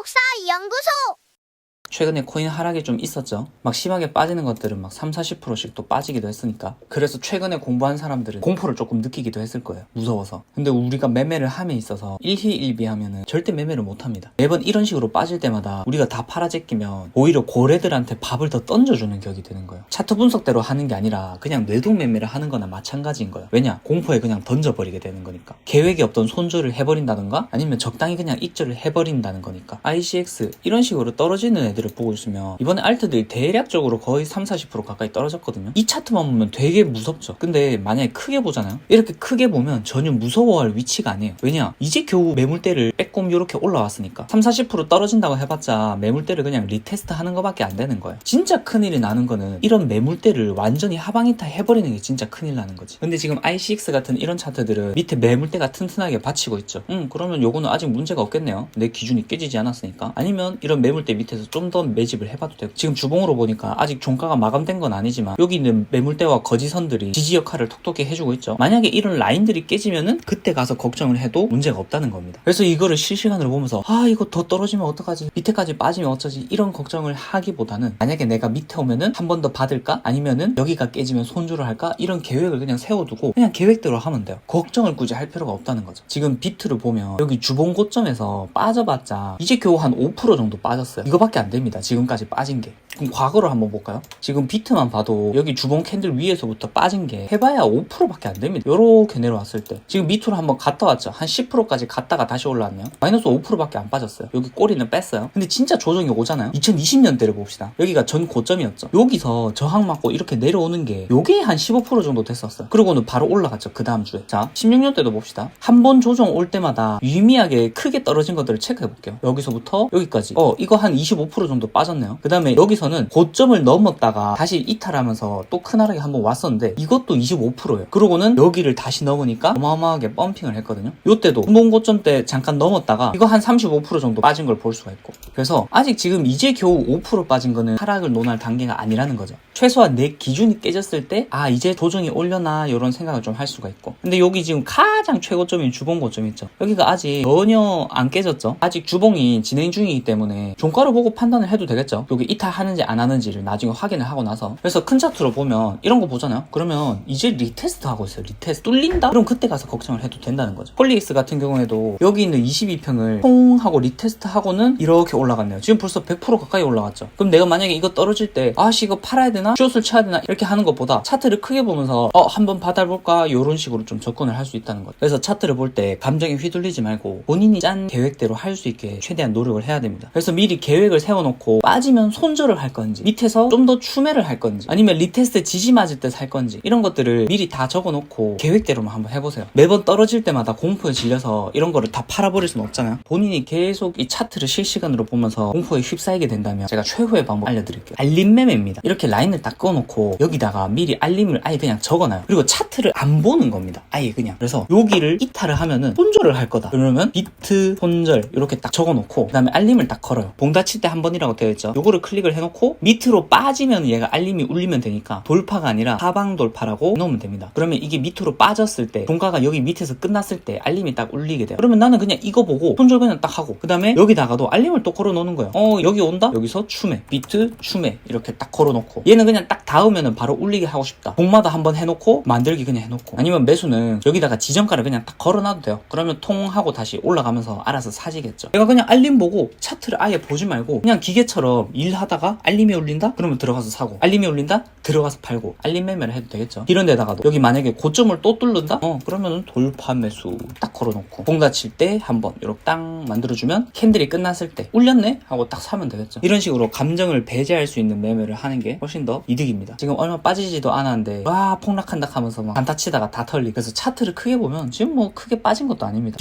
복사 연구소 최근에 코인 하락이 좀 있었죠. 막 심하게 빠지는 것들은 막 3, 40%씩 또 빠지기도 했으니까. 그래서 최근에 공부한 사람들은 공포를 조금 느끼기도 했을 거예요. 무서워서. 근데 우리가 매매를 함에 있어서 일희일비 하면은 절대 매매를 못 합니다. 매번 이런 식으로 빠질 때마다 우리가 다 팔아제끼면 오히려 고래들한테 밥을 더 던져주는 격이 되는 거예요. 차트 분석대로 하는 게 아니라 그냥 뇌동 매매를 하는 거나 마찬가지인 거예요. 왜냐? 공포에 그냥 던져버리게 되는 거니까. 계획이 없던 손절을 해버린다던가 아니면 적당히 그냥 익절을 해버린다는 거니까. ICX 이런 식으로 떨어지는 애들 을 보고 있으면 이번에 알트들이 대략적으로 거의 3, 40% 가까이 떨어졌거든요. 이 차트만 보면 되게 무섭죠. 근데 만약에 크게 보잖아요. 이렇게 크게 보면 전혀 무서워할 위치가 아니에요. 왜냐? 이제 겨우 매물대를 빼꼼 이렇게 올라왔으니까 3, 40% 떨어진다고 해봤자 매물대를 그냥 리테스트 하는 것밖에 안 되는 거예요. 진짜 큰일이 나는 거는 이런 매물대를 완전히 하방이타 해버리는 게 진짜 큰일 나는 거지. 근데 지금 ICX 같은 이런 차트들은 밑에 매물대가 튼튼하게 받치고 있죠. 음 그러면 요거는 아직 문제가 없겠네요. 내 기준이 깨지지 않았으니까. 아니면 이런 매물대 밑에서 좀더 매집을 해봐도 되고 지금 주봉으로 보니까 아직 종가가 마감된 건 아니지만 여기 있는 매물대와 거지선들이 지지 역할을 톡톡히 해주고 있죠. 만약에 이런 라인들이 깨지면은 그때 가서 걱정을 해도 문제가 없다는 겁니다. 그래서 이거를 실시간으로 보면서 아 이거 더 떨어지면 어떡하지 밑에까지 빠지면 어쩌지 이런 걱정을 하기보다는 만약에 내가 밑에 오면은 한 번 더 받을까 아니면은 여기가 깨지면 손주를 할까 이런 계획을 그냥 세워두고 그냥 계획대로 하면 돼요. 걱정을 굳이 할 필요가 없다는 거죠. 지금 비트를 보면 여기 주봉 고점에서 빠져봤자 이제 겨우 한 5% 정도 빠졌어요. 이거밖에 안 됩니다. 지금까지 빠진 게. 그럼 과거로 한번 볼까요? 지금 비트만 봐도 여기 주봉 캔들 위에서부터 빠진 게 해봐야 5%밖에 안 됩니다. 요렇게 내려왔을 때 지금 밑으로 한번 갔다 왔죠. 한 10%까지 갔다가 다시 올라왔네요. 마이너스 5%밖에 안 빠졌어요. 여기 꼬리는 뺐어요. 근데 진짜 조정이 오잖아요. 2020년대를 봅시다. 여기가 전 고점이었죠. 여기서 저항 맞고 이렇게 내려오는 게 요게 한 15% 정도 됐었어요. 그리고는 바로 올라갔죠. 그 다음 주에. 자, 16년대도 봅시다. 한 번 조정 올 때마다 유의미하게 크게 떨어진 것들을 체크해 볼게요. 여기서부터 여기까지. 어, 이거 한 25% 정도 빠졌네요. 그 다음에 여기서는 고점을 넘었다가 다시 이탈하면서 또 크나르게 한번 왔었는데 이것도 25%예요. 그러고는 여기를 다시 넘으니까 어마어마하게 펌핑을 했거든요. 요때도 분봉 고점 때 잠깐 넘었다가 이거 한 35% 정도 빠진 걸 볼 수가 있고. 그래서 아직 지금 이제 겨우 5% 빠진 거는 하락을 논할 단계가 아니라는 거죠. 최소한 내 기준이 깨졌을 때 아 이제 조정이 올려나 이런 생각을 좀 할 수가 있고. 근데 여기 지금 가장 최고점인 주봉 고점 있죠. 여기가 아직 전혀 안 깨졌죠. 아직 주봉이 진행 중이기 때문에 종가를 보고 판단 을 해도 되겠죠. 여기 이탈하는지 안 하는지를 나중에 확인을 하고 나서. 그래서 큰 차트로 보면 이런 거 보잖아요. 그러면 이제 리테스트 하고 있어요. 리테스트 뚫린다? 그럼 그때 가서 걱정을 해도 된다는 거죠. 폴리엑스 같은 경우에도 여기 있는 22평을 통 하고 리테스트 하고는 이렇게 올라갔네요. 지금 벌써 100% 가까이 올라갔죠. 그럼 내가 만약에 이거 떨어질 때 아씨 이거 팔아야 되나? 숏을 쳐야 되나? 이렇게 하는 것보다 차트를 크게 보면서 어 한번 받아볼까? 이런 식으로 좀 접근을 할 수 있다는 거죠. 그래서 차트를 볼 때 감정에 휘둘리지 말고 본인이 짠 계획대로 할 수 있게 최대한 노력을 해야 됩니다. 그래서 미리 계획을 세워 놓고 빠지면 손절을 할 건지 밑에서 좀 더 추매를 할 건지 아니면 리테스트 지지 맞을 때 살 건지 이런 것들을 미리 다 적어놓고 계획대로만 한번 해보세요. 매번 떨어질 때마다 공포에 질려서 이런 거를 다 팔아버릴 수는 없잖아요. 본인이 계속 이 차트를 실시간으로 보면서 공포에 휩싸이게 된다면 제가 최후의 방법 알려드릴게요. 알림 매매입니다. 이렇게 라인을 딱 꺼놓고 여기다가 미리 알림을 아예 그냥 적어놔요. 그리고 차트를 안 보는 겁니다. 아예 그냥. 그래서 여기를 이탈을 하면은 손절을 할 거다. 그러면 비트 손절 이렇게 딱 적어놓고 그 다음에 알림을 딱 걸어요. 봉 닫힐 때한번 이라고 되어 있죠. 요거를 클릭을 해놓고 밑으로 빠지면 얘가 알림이 울리면 되니까 돌파가 아니라 하방 돌파라고 넣으면 됩니다. 그러면 이게 밑으로 빠졌을 때 종가가 여기 밑에서 끝났을 때 알림이 딱 울리게 돼요. 그러면 나는 그냥 이거 보고 손절 그냥 딱 하고 그 다음에 여기다가도 알림을 또 걸어 놓는 거예요. 어 여기 온다? 여기서 추매 비트 추매 이렇게 딱 걸어 놓고 얘는 그냥 딱 닿으면은 바로 울리게 하고 싶다. 봉마다 한번 해놓고 만들기 그냥 해놓고 아니면 매수는 여기다가 지정가를 그냥 딱 걸어놔도 돼요. 그러면 통하고 다시 올라가면서 알아서 사지겠죠. 내가 그냥 알림 보고 차트를 아예 보지 말고 그냥 기계처럼 일하다가 알림이 울린다? 그러면 들어가서 사고 알림이 울린다? 들어가서 팔고 알림 매매를 해도 되겠죠. 이런 데다가도 여기 만약에 고점을 또 뚫는다? 어 그러면은 돌파 매수 딱 걸어놓고 봉 닫힐 때 한번 이렇게 딱 만들어주면 캔들이 끝났을 때 울렸네? 하고 딱 사면 되겠죠. 이런 식으로 감정을 배제할 수 있는 매매를 하는 게 훨씬 더 이득입니다. 지금 얼마 빠지지도 않았는데 와 폭락한다 하면서 막 단타 치다가 다 털리 그래서 차트를 크게 보면 지금 뭐 크게 빠진 것도 아닙니다.